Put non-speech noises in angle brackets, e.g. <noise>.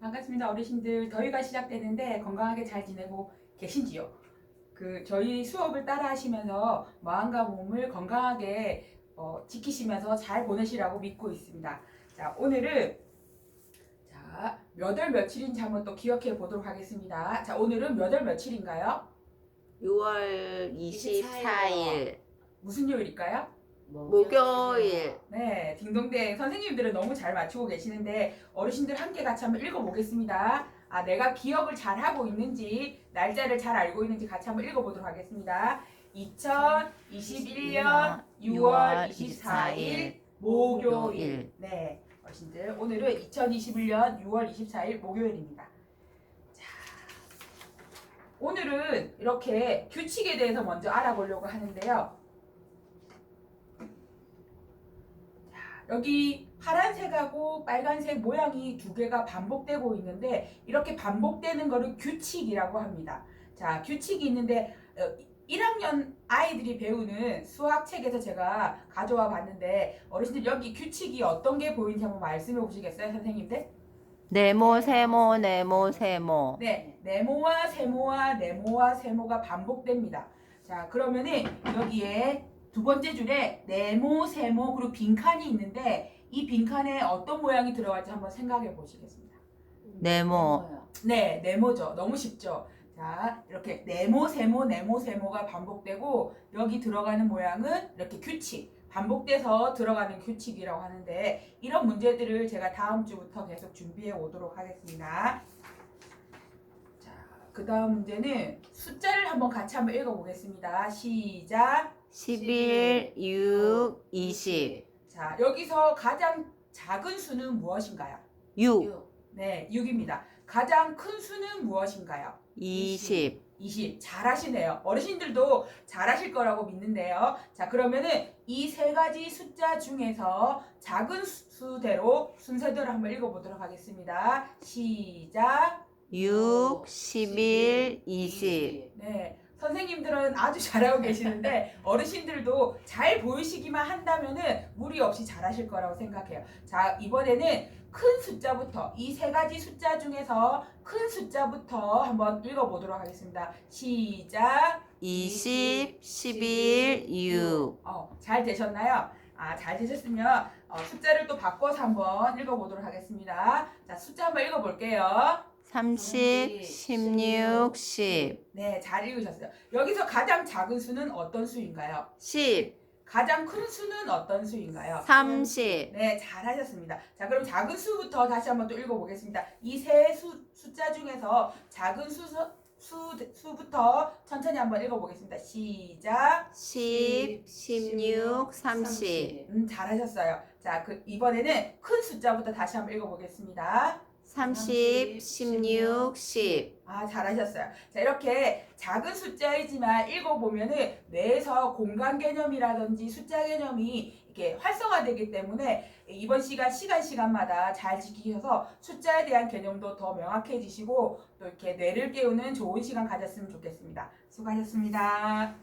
반갑습니다 어르신들 더위가 시작되는데 건강하게 잘 지내고 계신지요? 그 저희 수업을 따라 하시면서 마음과 몸을 건강하게 어, 지키시면서 잘 보내시라고 믿고 있습니다. 자 오늘은 자 몇 월 며칠인지 한번 또 기억해 보도록 하겠습니다. 자 오늘은 몇 월 며칠인가요? 6월 24일 무슨 요일일까요? 목요일 네, 딩동댕 선생님들은 너무 잘 맞추고 계시는데 어르신들 함께 같이 한번 읽어보겠습니다. 아, 내가 기억을 잘 하고 있는지 날짜를 잘 알고 있는지 같이 한번 읽어보도록 하겠습니다. 2021년 6월 24일 목요일. 네, 어르신들 오늘은 2021년 6월 24일 목요일입니다. 자, 오늘은 이렇게 규칙에 대해서 먼저 알아보려고 하는데요. 여기 파란색하고 빨간색 모양이 두 개가 반복되고 있는데 이렇게 반복되는 거를 규칙이라고 합니다. 자, 규칙이 있는데 어, 1학년 아이들이 배우는 수학책에서 제가 가져와 봤는데 어르신들 여기 규칙이 어떤 게 보이는지 한번 말씀해 보시겠어요, 선생님들? 네모 세모 네모 세모 네, 네모와 세모와 네모와 세모가 반복됩니다. 자, 그러면은 여기에 두 번째 줄에 네모, 세모 그리고 빈칸이 있는데 이 빈칸에 어떤 모양이 들어갈지 한번 생각해 보시겠습니다. 네모 네, 네모죠. 너무 쉽죠. 자, 이렇게 네모, 세모, 네모, 세모가 반복되고 여기 들어가는 모양은 이렇게 규칙, 반복돼서 들어가는 규칙이라고 하는데 이런 문제들을 제가 다음 주부터 계속 준비해 오도록 하겠습니다. 자, 그 다음 문제는 숫자를 한번 같이 한번 읽어 보겠습니다. 시작. 11 6 20 자, 여기서 가장 작은 수는 무엇인가요? 6 네, 6입니다. 가장 큰 수는 무엇인가요? 20 20. 잘하시네요. 어르신들도 잘하실 거라고 믿는데요. 자, 그러면은 이 세 가지 숫자 중에서 작은 수대로 순서대로 한번 읽어보도록 하겠습니다. 시작. 6 11 20 네. 선생님들은 아주 <laughs> 잘하고 계시는데 어르신들도 잘 보이시기만 한다면은 무리 없이 잘하실 거라고 생각해요. 자, 이번에는 큰 숫자부터 이 세 가지 숫자 중에서 큰 숫자부터 한번 읽어보도록 하겠습니다. 시작. 20 11 6 어, 잘 되셨나요? 아, 잘 되셨으면 어, 숫자를 또 바꿔서 한번 읽어보도록 하겠습니다. 자, 숫자 한번 읽어볼게요. 30 16 10 네, 잘 읽으셨어요. 여기서 가장 작은 수는 어떤 수인가요? 10 가장 큰 수는 어떤 수인가요? 30 네, 잘하셨습니다. 자, 그럼 작은 수부터 다시 한번 또 읽어보겠습니다. 이 세 숫자 중에서 작은 수, 수, 수부터 천천히 한번 읽어보겠습니다. 시작. 10 16 30 음, 잘하셨어요. 자, 그 이번에는 큰 숫자부터 다시 한번 읽어보겠습니다. 30 16 10 아, 잘하셨어요. 자, 이렇게 작은 숫자이지만 읽어보면은 뇌에서 공간 개념이라든지 숫자 개념이 이렇게 활성화되기 때문에 이번 시간, 시간, 시간마다 잘 지키셔서 숫자에 대한 개념도 더 명확해지시고 또 이렇게 뇌를 깨우는 좋은 시간 가졌으면 좋겠습니다. 수고하셨습니다.